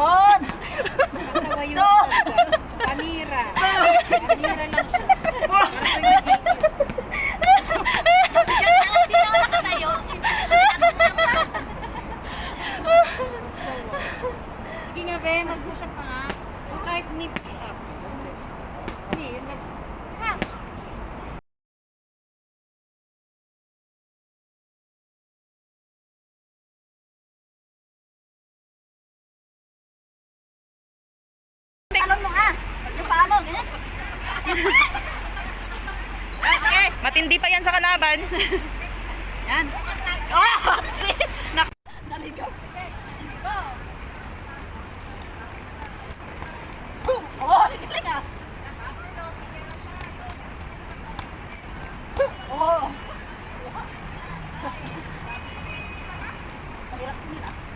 On! Sawa yung siya. Panira. Panira lang siya. Sige nga, be. Mag-push up ka nga. O kahit nips up. okay. Matindi pa yan sa kalaban. yan. Oh! Nak naligaw. Boom! Oh, galing ah! Oh! Mahirap nila.